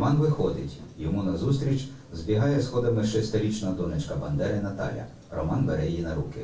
Роман виходить. Йому назустріч збігає сходами шестирічна донечка Бандери Наталя. Роман бере її на руки.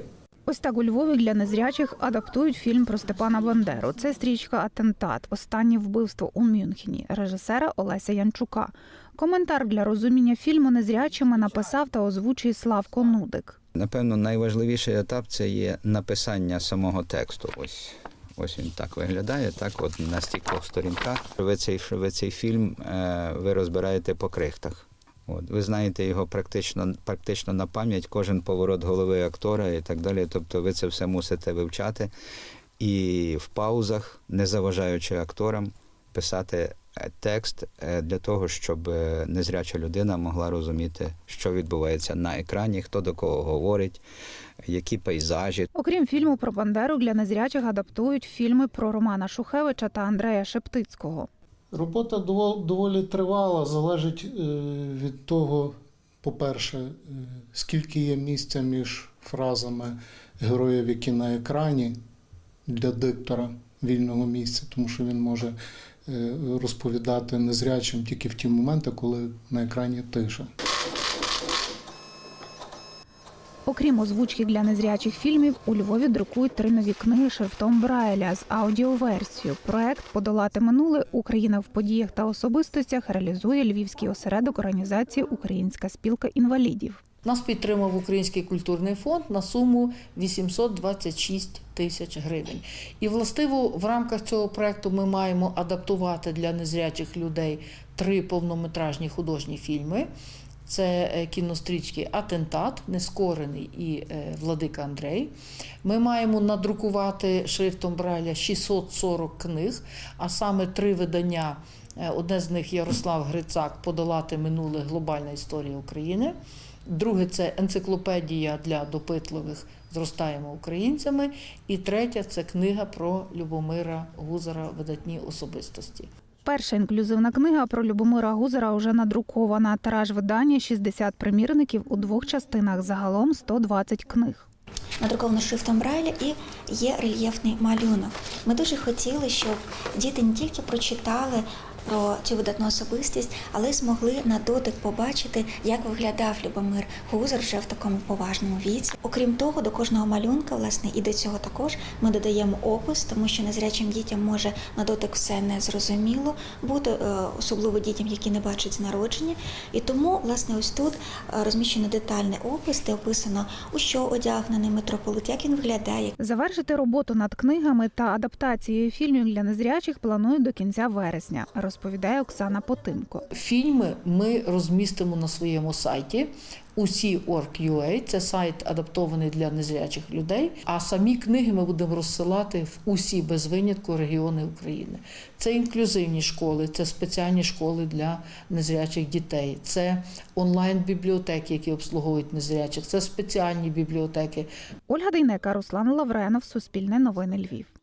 Ось так у Львові для незрячих адаптують фільм про Степана Бандеру. Це стрічка Атентат. Останнє вбивство у Мюнхені режисера Олеся Янчука. Коментар для розуміння фільму незрячими написав та озвучує Славко Нудик. Напевно, найважливіший етап це є написання самого тексту. Ось. Ось він так виглядає, так от на стількох сторінках. Ви цей, ви цей фільм е, ви розбираєте по крихтах. От, ви знаєте його практично, практично на пам'ять, кожен поворот голови актора і так далі. Тобто ви це все мусите вивчати і в паузах, не заважаючи акторам, писати е, текст е, для того, щоб е, незряча людина могла розуміти, що відбувається на екрані, хто до кого говорить, які пейзажі. Окрім фільму про Бандеру, для незрячих адаптують фільми про Романа Шухевича та Андрея Шептицького. Робота доволі тривала, залежить від того, по-перше, скільки є місця між фразами героїв, які на екрані для диктора вільного місця, тому що він може е, розповідати незрячим тільки в ті моменти, коли на екрані тиша. Окрім озвучки для незрячих фільмів, у Львові друкують три нові книги шрифтом Брайля з аудіоверсією. Проект Подолати минуле Україна в подіях та особистостях реалізує Львівський осередок організації Українська спілка інвалідів. Нас підтримав Український культурний фонд на суму 826 тисяч гривень. І властиво в рамках цього проекту ми маємо адаптувати для незрячих людей три повнометражні художні фільми. Це е, кінострічки Атентат, Нескорений і е, Владика Андрей. Ми маємо надрукувати шрифтом Брайля 640 книг, а саме три видання. Е, Одне з них Ярослав Грицак Подолати минуле глобальна історія України. Друге це енциклопедія для допитливих зростаємо українцями. І третя це книга про Любомира Гузара Видатні особистості. Перша інклюзивна книга про Любомира Гузера вже надрукована. Тираж видання 60 примірників у двох частинах, загалом 120 книг. надруковано шрифтом Брайля і є рельєфний малюнок. Ми дуже хотіли, щоб діти не тільки прочитали про цю видатну особистість, але змогли на дотик побачити, як виглядав Любомир Гузер вже в такому поважному віці. Окрім того, до кожного малюнка, власне, і до цього також ми додаємо опис, тому що незрячим дітям може на дотик все не зрозуміло бути, е, особливо дітям, які не бачать з народження. І тому, власне, ось тут е, розміщено детальний опис, де описано, у що одягнений митрополит, як він виглядає, Завершити роботу над книгами та адаптацією фільмів для незрячих планують до кінця вересня, розповідає Оксана Потимко. Фільми ми розмістимо на своєму сайті. Усі Org.ua – це сайт адаптований для незрячих людей. А самі книги ми будемо розсилати в усі без винятку регіони України. Це інклюзивні школи, це спеціальні школи для незрячих дітей, це онлайн-бібліотеки, які обслуговують незрячих, це спеціальні бібліотеки. Ольга Дейнека, Руслан Лавренов, Суспільне новини Львів.